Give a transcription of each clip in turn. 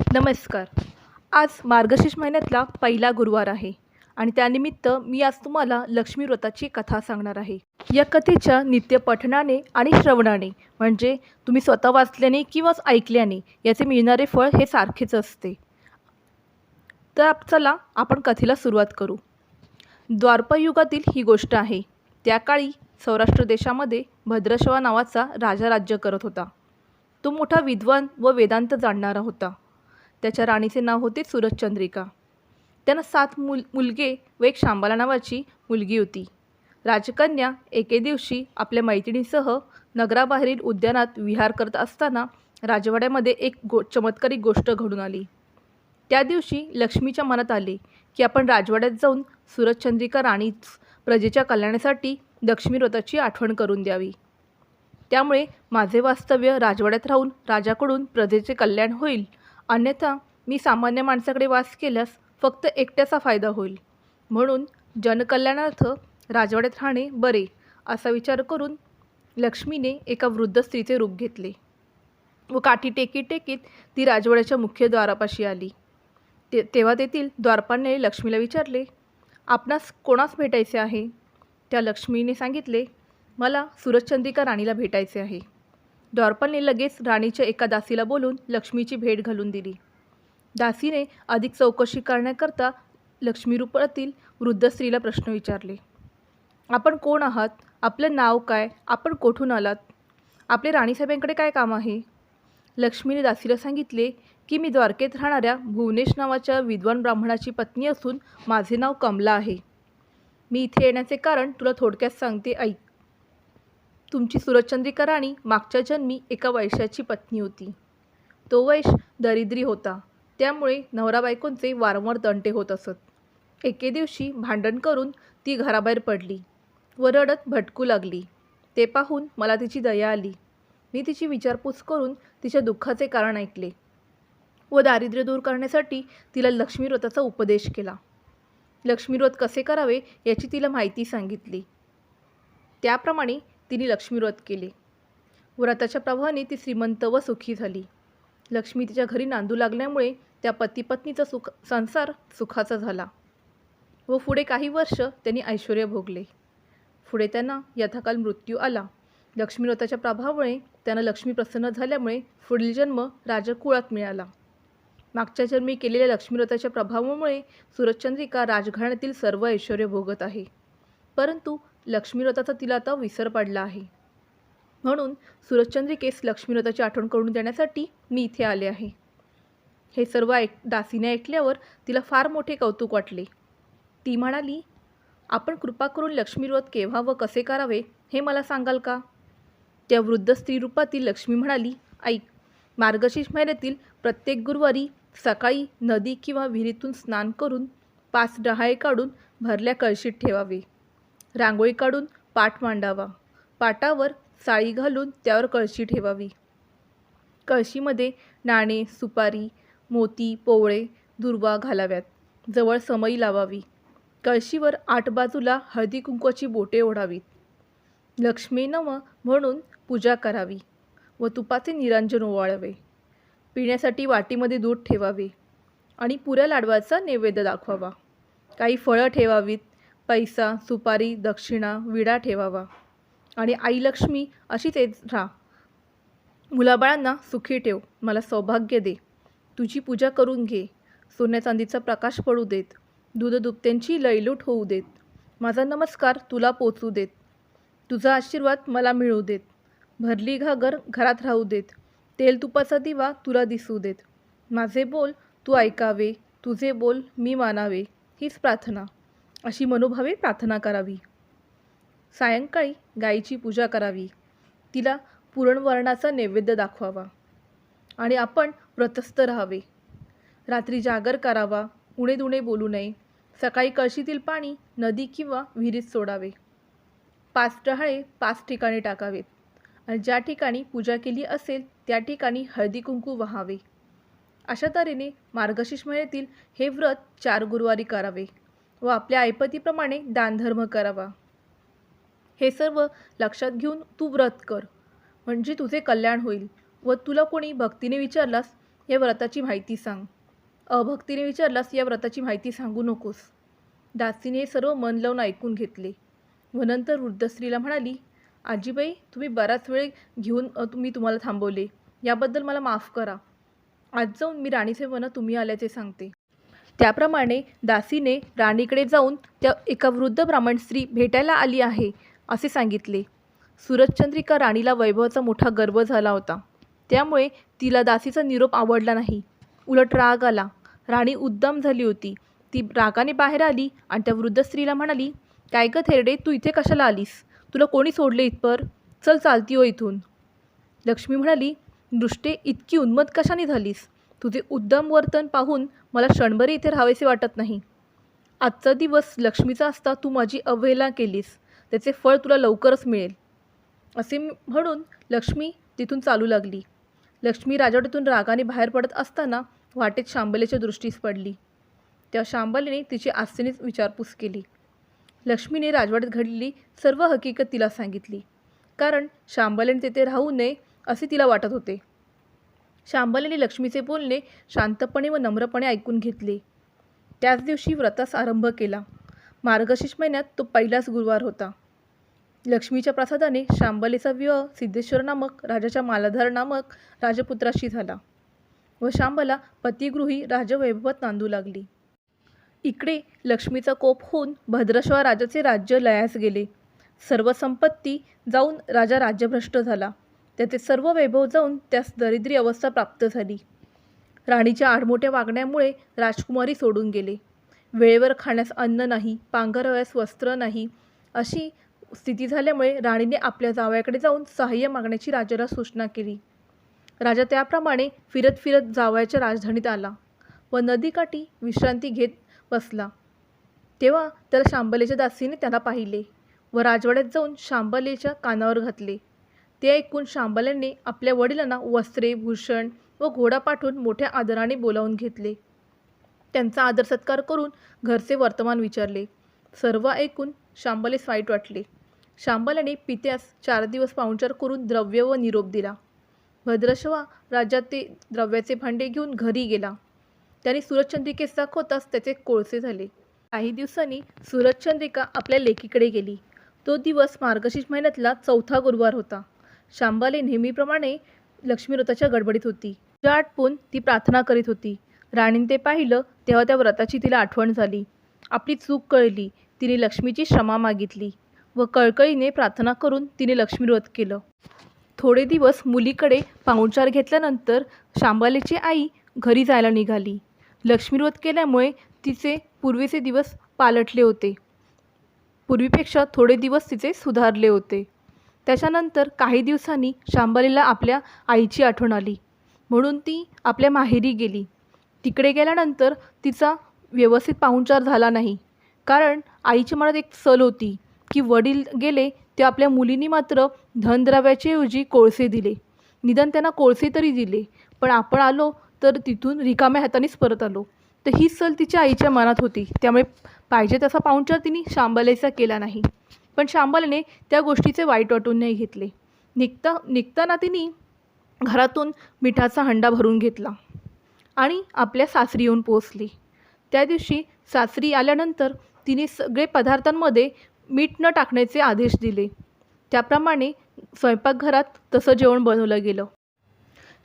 नमस्कार. आज मार्गशीर्ष महिन्यातला पहिला गुरुवार आहे आणि त्यानिमित्त मी आज तुम्हाला लक्ष्मी व्रताची कथा सांगणार आहे. या कथेच्या नित्य पठणाने आणि श्रवणाने म्हणजे तुम्ही स्वतः वाचल्याने किंवा ऐकल्याने याचे मिळणारे फळ हे सारखेच असते. तर आप- चला आपण कथेला सुरुवात करू. द्वारपायुगातील ही गोष्ट आहे. त्या काळी सौराष्ट्र देशामध्ये भद्रशवा नावाचा राजा राज्य करत होता. तो मोठा विद्वान व वेदांत जाणणारा होता. त्याच्या राणीचे नाव होते सूरजचंद्रिका. त्यांना सात मुल मुलगे व एक शांबाला नावाची मुलगी होती. राजकन्या एके दिवशी आपल्या मैत्रिणीसह नगराबाहेरील उद्यानात विहार करत असताना राजवाड्यामध्ये एक गो चमत्कारिक गोष्ट घडून आली. त्या दिवशी लक्ष्मीच्या मनात आले की आपण राजवाड्यात जाऊन सूरजचंद्रिका राणीच प्रजेच्या कल्याणासाठी लक्ष्मी व्रताची आठवण करून द्यावी. त्यामुळे माझे वास्तव्य राजवाड्यात राहून राजाकडून प्रजेचे कल्याण होईल अन्यथा मी सामान्य माणसाकडे वास केल्यास फक्त एकट्याचा फायदा होईल. म्हणून जनकल्याणार्थ राजवाड्यात राहणे बरे असा विचार करून लक्ष्मीने एका वृद्ध स्त्रीचे रूप घेतले व काठी टेकीत टेकीत ती राजवाड्याच्या मुख्य द्वारापाशी आली. ते तेव्हा तेथील द्वारपाने लक्ष्मीला विचारले आपणास कोणास भेटायचे आहे? त्या लक्ष्मीने सांगितले मला सूरजचंद्रिका राणीला भेटायचे आहे. डॉर्पलने लगेच राणीच्या एका दासीला बोलून लक्ष्मीची भेट घालून दिली. दासीने अधिक चौकशी करण्याकरता लक्ष्मीरूपातील वृद्ध स्त्रीला प्रश्न विचारले. आपण कोण आहात? आपलं नाव काय? आपण कोठून आलात? आपले राणीसाहेबांकडे काय काम आहे? लक्ष्मीने दासीला सांगितले की मी द्वारकेत राहणाऱ्या भुवनेश नावाच्या विद्वान ब्राह्मणाची पत्नी असून माझे नाव कमला आहे. मी इथे येण्याचे कारण तुला थोडक्यात सांगते ऐक. तुमची सुरजचंद्रिका राणी मागच्या जन्मी एका वैश्याची पत्नी होती. तो वैश दरिद्री होता. त्यामुळे नवरा बायकोंचे वारंवार तंटे होत असत. एके दिवशी भांडण करून ती घराबाहेर पडली व रडत भटकू लागली. ते पाहून मला तिची दया आली. मी तिची विचारपूस करून तिच्या दुःखाचे कारण ऐकले व दारिद्र्य दूर करण्यासाठी तिला लक्ष्मीव्रताचा उपदेश केला. लक्ष्मीव्रत कसे करावे याची तिला माहिती सांगितली. त्याप्रमाणे तिने लक्ष्मीव्रत केले. व्रताच्या प्रभावाने ती श्रीमंत व सुखी झाली. लक्ष्मी तिच्या घरी नांदू लागल्यामुळे त्या पतीपत्नीचा सुख संसार सुखाचा झाला व पुढे काही वर्ष त्यांनी ऐश्वर भोगले. पुढे त्यांना यथाकाल मृत्यू आला. लक्ष्मीव्रताच्या प्रभावामुळे त्यांना लक्ष्मी प्रसन्न झाल्यामुळे पुढील जन्म राजकुळात मिळाला. मागच्या जन्मी केलेल्या लक्ष्मीव्रताच्या प्रभावामुळे सूरजचंद्रिका राजघराण्यातील सर्व ऐश्वर भोगत आहे. परंतु लक्ष्मीव्रताचा तिला आता विसर पडला आहे. म्हणून सुरजचंद्रिकेस केस व्रताची आठवण करून देण्यासाठी मी इथे आले आहे. हे सर्व ऐक दासीने ऐकल्यावर तिला फार मोठे कौतुक वाटले. ती म्हणाली आपण कृपा करून लक्ष्मीव्रत केव्हा व कसे करावे हे मला सांगाल का? त्या वृद्ध स्त्रीरूपातील लक्ष्मी म्हणाली ऐक मार्गशीर्ष महिन्यातील प्रत्येक गुरुवारी सकाळी नदी किंवा विहिरीतून स्नान करून पाच डहाळे काढून भरल्या कळशीत ठेवावे. रांगोळी काढून पाट मांडावा. पाटावर साळी घालून त्यावर कळशी ठेवावी. कळशीमध्ये नाणे सुपारी मोती पोवळे दुर्वा घालाव्यात. जवळ समई लावावी. कळशीवर आठ बाजूला हळदी कुंकवाची बोटे ओढावीत. लक्ष्मी नम म्हणून पूजा करावी व तुपाचे निरंजन ओवाळावे. पिण्यासाठी वाटीमध्ये दूध ठेवावे आणि पुऱ्या लाडवाचा नैवेद्य दाखवावा. काही फळं ठेवावीत. पैसा सुपारी दक्षिणा विडा ठेवावा. आणि आई लक्ष्मी अशीच येत राहा. मुलाबाळांना सुखी ठेव. मला सौभाग्य दे. तुझी पूजा करून घे. सोन्या चांदीचा प्रकाश पडू देत. दूध दुभत्यांची लयलूट होऊ देत. माझा नमस्कार तुला पोचू देत. तुझा आशीर्वाद मला मिळू देत. भरली घागर घरात राहू देत. तेल तुपाचा दिवा तुला दिसू देत. माझे बोल तू ऐकावे. तुझे बोल मी मानावे. हीच प्रार्थना. अशी मनोभावे प्रार्थना करावी. सायंकाळी गायीची पूजा करावी. तिला पुरणवर्णाचा नैवेद्य दाखवावा. आणि आपण व्रतस्थ राहावे. रात्री जागर करावा उणे दुणे बोलू नये सकाळी कळशीतील पाणी नदी किंवा विहिरीत सोडावे. पाच डहाळे पाच ठिकाणी टाकावेत. आणि ज्या ठिकाणी पूजा केली असेल त्या ठिकाणी हळदी कुंकू वहावे. अशा तऱ्हेने मार्गशीर्ष महिन्यातील हे व्रत चार गुरुवारी करावे. व आपल्या ऐपतीप्रमाणे दानधर्म करावा. हे सर्व लक्षात घेऊन तू व्रत कर. म्हणजे तुझे कल्याण होईल व तुला कोणी भक्तीने विचारलास या व्रताची माहिती सांग. अभक्तीने विचारलास या व्रताची माहिती सांगू नकोस. दासीने हे सर्व मन लावून ऐकून घेतले. व नंतर वृद्ध स्त्रीला म्हणाली आजीबाई तुम्ही बराच वेळ घेऊन तुम्ही तुम्हाला थांबवले. याबद्दल मला माफ करा. आज जाऊन मी राणीचे मन तुम्ही आल्याचे सांगते. त्याप्रमाणे दासीने राणीकडे जाऊन त्या एका वृद्ध ब्राह्मण स्त्री भेटायला आली आहे असे सांगितले. सूरजचंद्रिका राणीला वैभवाचा मोठा गर्व झाला होता. त्यामुळे तिला दासीचा निरोप आवडला नाही. उलट राग आला. राणी उद्दाम झाली होती. ती रागाने बाहेर आली आणि त्या वृद्ध स्त्रीला म्हणाली काय ग थेरडे तू इथे कशाला आलीस? तुला कोणी सोडले इथपर? चल चालती हो इथून. लक्ष्मी म्हणाली दृष्टे इतकी उन्मत कशाने झालीस? तुझे उद्दम वर्तन पाहून मला क्षणभरी इथे राहावेसे वाटत नाही. आजचा दिवस लक्ष्मीचा असता तू माझी अवहेला केलीस. त्याचे फळ तुला लवकरच मिळेल. असे म्हणून लक्ष्मी तिथून चालू लागली. लक्ष्मी राजवाड्यातून रागाने बाहेर पडत असताना वाटेत शांबलेच्या दृष्टीस पडली. त्या शांबलेने तिची आस्थेनेच विचारपूस केली. लक्ष्मीने राजवाड्यात घडलेली सर्व हकीकत तिला सांगितली. कारण शांबलेने तेथे राहू नये असे तिला वाटत होते. शांबलेने लक्ष्मीचे बोलणे शांतपणे व नम्रपणे ऐकून घेतले. त्याच दिवशी व्रतास आरंभ केला. मार्गशीर्ष महिन्यात तो पहिलाच गुरुवार होता. लक्ष्मीच्या प्रसादाने शांबलेचा विवाह सिद्धेश्वर नामक राजाच्या मालाधार नामक राजपुत्राशी झाला व शांबला पतिगृही राजवैभवात नांदू लागली. इकडे लक्ष्मीचा कोप होऊन भद्रश्वा राजाचे राज्य लयास गेले. सर्व संपत्ती जाऊन राजा राज्यभ्रष्ट झाला. त्याचे सर्व वैभव जाऊन त्यास दरिद्री अवस्था प्राप्त झाली. राणीच्या आडमोठ्या वागण्यामुळे राजकुमारी सोडून गेले. वेळेवर खाण्यास अन्न नाही पांघरवयास वस्त्र नाही अशी स्थिती झाल्यामुळे राणीने आपल्या जावयाकडे जाऊन सहाय्य मागण्याची राजाला सूचना केली. राजा त्याप्रमाणे फिरत फिरत जावयाच्या राजधानीत आला व नदीकाठी विश्रांती घेत बसला. तेव्हा त्याला शांबलेच्या दासीने त्याला पाहिले व राजवाड्यात जाऊन शांबलेच्या कानावर घातले. ते ऐकून शांबल्यांनी आपल्या वडिलांना वस्त्रे भूषण व घोडा पाठवून मोठ्या आदराने बोलावून घेतले. त्यांचा आदर सत्कार करून घरचे वर्तमान विचारले. सर्व ऐकून शांबलेस वाईट वाटले. शांबल्याने पित्यास चार दिवस पाहुणचार करून द्रव्य व निरोप दिला. भद्रशवा राज्यात ते द्रव्याचे भांडे घेऊन घरी गेला. त्याने सूरजचंद्रिकेस दाखवताच त्याचे कोळसे झाले. काही दिवसांनी सूरजचंद्रिका आपल्या लेकीकडे गेली. तो दिवस मार्गशीर्ष महिन्यातला चौथा गुरुवार होता. शांबाले नेहमीप्रमाणे लक्ष्मीव्रताच्या गडबडीत होती. पूजा आटपून ती प्रार्थना करीत होती. राणीने ते पाहिलं तेव्हा त्या व्रताची तिला आठवण झाली. आपली चूक कळली तिने लक्ष्मीची क्षमा मागितली व कळकळीने प्रार्थना करून तिने लक्ष्मीव्रत केलं. थोडे दिवस मुलीकडे पाहुणचार घेतल्यानंतर शांबालेची आई घरी जायला निघाली. लक्ष्मीव्रत केल्यामुळे तिचे पूर्वीचे दिवस पालटले होते. पूर्वीपेक्षा थोडे दिवस तिचे सुधारले होते. त्याच्यानंतर काही दिवसांनी शांबालीला आपल्या आईची आठवण आली. म्हणून ती आपल्या माहेरी गेली. तिकडे गेल्यानंतर तिचा व्यवस्थित पाहुणचार झाला नाही. कारण आईच्या मनात एक सल होती की वडील गेले ते आपल्या मुलींनी मात्र धनद्रव्याच्याऐवजी कोळसे दिले. निदान त्यांना कोळसे तरी दिले. पण आपण आलो तर तिथून रिकाम्या हातानेच परत आलो. तर ही सल तिच्या आईच्या मनात होती. त्यामुळे पाहिजे तसा पाहुणचार तिने शांबलेचा केला नाही. पण शांबलने त्या गोष्टीचे वाईट वाटून नाही घेतले. निघता निघताना तिने घरातून मिठाचा हंडा भरून घेतला आणि आपल्या सासरी येऊन पोचली त्या दिवशी सासरी आल्यानंतर तिने सगळे पदार्थांमध्ये मीठ न टाकण्याचे आदेश दिले. त्याप्रमाणे स्वयंपाकघरात तसं जेवण बनवलं गेलं.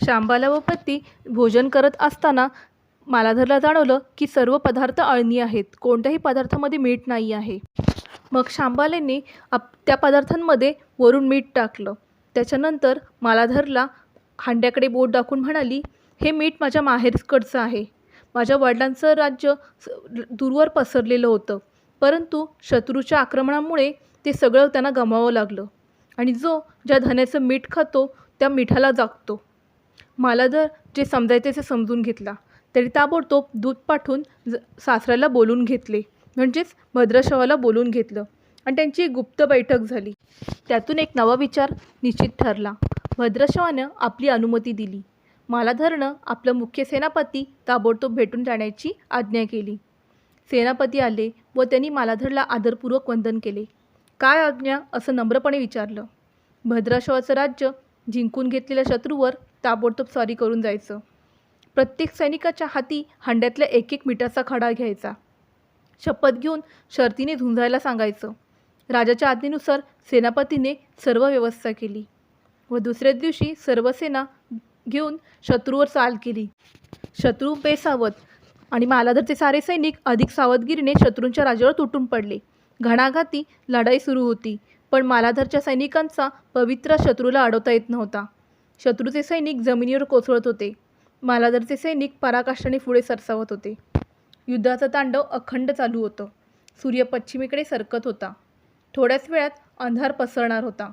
शांबाला व पती भोजन करत असताना मालाधरला जाणवलं की सर्व पदार्थ अळणी आहेत. कोणत्याही पदार्थामध्ये मीठ नाही आहे. मग शांबालेंनी आप त्या पदार्थांमध्ये वरून मीठ टाकलं. त्याच्यानंतर मालाधरला हांड्याकडे बोट दाखवून म्हणाली हे मीठ माझ्या माहेरकडचं आहे. माझ्या वडिलांचं राज्य स- दूरवर पसरलेलं होतं. परंतु शत्रूच्या आक्रमणामुळे ते सगळं त्यांना गमावं लागलं आणि जो ज्या धन्याचं मीठ खातो त्या मिठाला जागतो. मालाधर जे समजायचे ते समजून घेतला. तरी ताबडतोब दूध पाठवून ज सासऱ्याला बोलून घेतले. म्हणजेच भद्रशवाला बोलून घेतलं आणि त्यांची एक गुप्त बैठक झाली. त्यातून एक नवा विचार निश्चित ठरला. भद्रशवानं आपली अनुमती दिली. मालाधरनं आपलं मुख्य सेनापती ताबडतोब भेटून जाण्याची आज्ञा केली. सेनापती आले व त्यांनी मालाधरला आदरपूर्वक वंदन केले. काय आज्ञा? असं नम्रपणे विचारलं. भद्राशवाचं राज्य जिंकून घेतलेल्या शत्रूवर ताबडतोब स्वारी करून जायचं. प्रत्येक सैनिकाच्या हाती हंड्यातल्या एक एक मिठाचा खडा घ्यायचा. शपथ घेऊन शर्तीने झुंजायला सांगायचं. राजाच्या आज्ञेनुसार सेनापतीने सर्व व्यवस्था केली व दुसऱ्याच दिवशी सर्व सेना घेऊन शत्रूवर चाल केली. शत्रू बेसावध आणि मालाधरचे सारे सैनिक अधिक सावधगिरीने शत्रूंच्या राजावर तुटून पडले. घणाघाती लढाई सुरू होती पण मालाधरच्या सैनिकांचा पवित्र शत्रूला अडवता येत नव्हता. शत्रूचे सैनिक जमिनीवर कोसळत होते. मालाधरचे सैनिक पराकाष्ठाने पुढे सरसावत होते. युद्धाचं तांडव अखंड चालू होतं. सूर्य पश्चिमेकडे सरकत होता. थोड्याच वेळात अंधार पसरणार होता.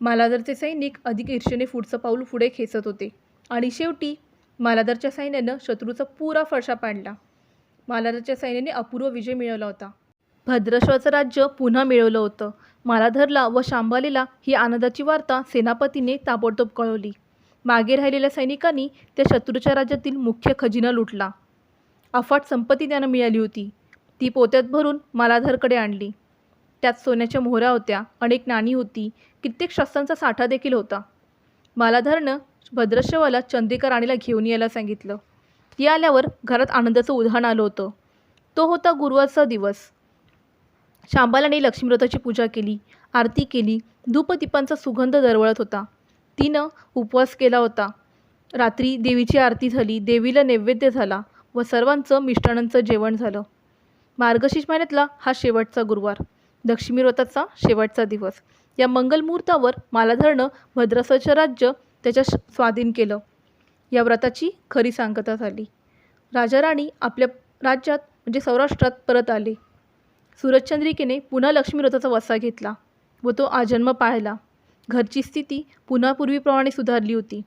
मालाधरचे सैनिक अधिक ईर्षेने पुढचं पाऊल पुढे खेचत होते. आणि शेवटी मालाधरच्या सैन्यानं शत्रूचा पुरा फरशा पाडला. मालाधरच्या सैन्याने अपूर्व विजय मिळवला होता. भद्रश्वाचं राज्य पुन्हा मिळवलं होतं. मालाधरला व शांबालीला ही आनंदाची वार्ता सेनापतीने ताबडतोब कळवली. मागे राहिलेल्या सैनिकांनी त्या शत्रूच्या राज्यातील मुख्य खजिना लुटला. अफाट संपत्ती त्यांना मिळाली होती. ती पोत्यात भरून मालाधरकडे आणली. त्यात सोन्याच्या मोहऱ्या होत्या अनेक नाणी होती कित्येक शस्त्रांचा साठा देखील होता. मालाधरनं भद्रश्वाला चंद्रिका राणीला घेऊन यायला सांगितलं. ती आल्यावर घरात आनंदाचं उधाण आलं होतं. तो होता गुरुवारचा दिवस. शांबालाने लक्ष्मीव्रताची पूजा केली आरती केली धूपदीपांचा सुगंध दरवळत होता. तिनं उपवास केला होता. रात्री देवीची आरती झाली देवीला नैवेद्य झाला व सर्वांचं मिष्टाणांचं जेवण झालं. मार्गशीर्ष महिन्यातला हा शेवटचा गुरुवार. लक्ष्मी व्रताचा शेवटचा दिवस. या मंगलमुहूर्तावर मालाधरनं भद्रासाचं राज्य त्याच्या स्वाधीन केलं. या व्रताची खरी सांगता झाली. राजा राणी आपल्या राज्यात म्हणजे सौराष्ट्रात परत आले. सूरजचंद्रिकेने पुन्हा लक्ष्मी व्रताचा वसा घेतला व तो आजन्म पाळला घरची स्थिती पुन्हा पूर्वीप्रमाणे सुधारली होती.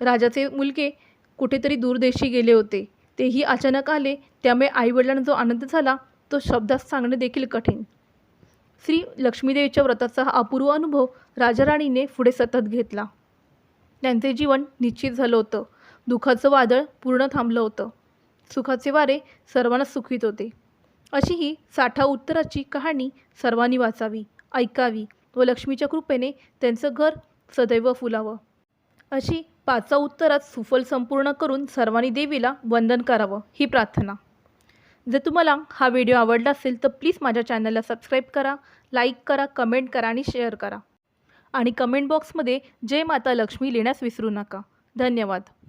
राजाचे मुलगे कुठेतरी दूरदेशी गेले होते. तेही अचानक आले त्यामुळे आईवडिलांना जो आनंद झाला तो शब्दात सांगणे देखील कठीण. श्री लक्ष्मीदेवीच्या व्रताचा हा अपूर्व अनुभव राजाराणीने पुढे सतत घेतला. त्यांचे जीवन निश्चित झालं होतं. दुःखाचं वादळ पूर्ण थांबलं होतं. सुखाचे वारे सर्वांना सुखीत होते. अशी ही साठा उत्तराची कहाणी सर्वांनी वाचावी ऐकावी व लक्ष्मीच्या कृपेने त्यांचं घर सदैव फुलावं. अशी पाचा उत्तरात सुफल संपूर्ण करून सर्वांनी देवीला वंदन करावं ही प्रार्थना. जर तुम्हाला हा व्हिडिओ आवडला असेल तर प्लीज माझ्या चॅनलला सबस्क्राईब करा लाईक करा कमेंट करा आणि शेअर करा. आणि कमेंट बॉक्समध्ये जय माता लक्ष्मी लिहिण्यास विसरू नका. धन्यवाद.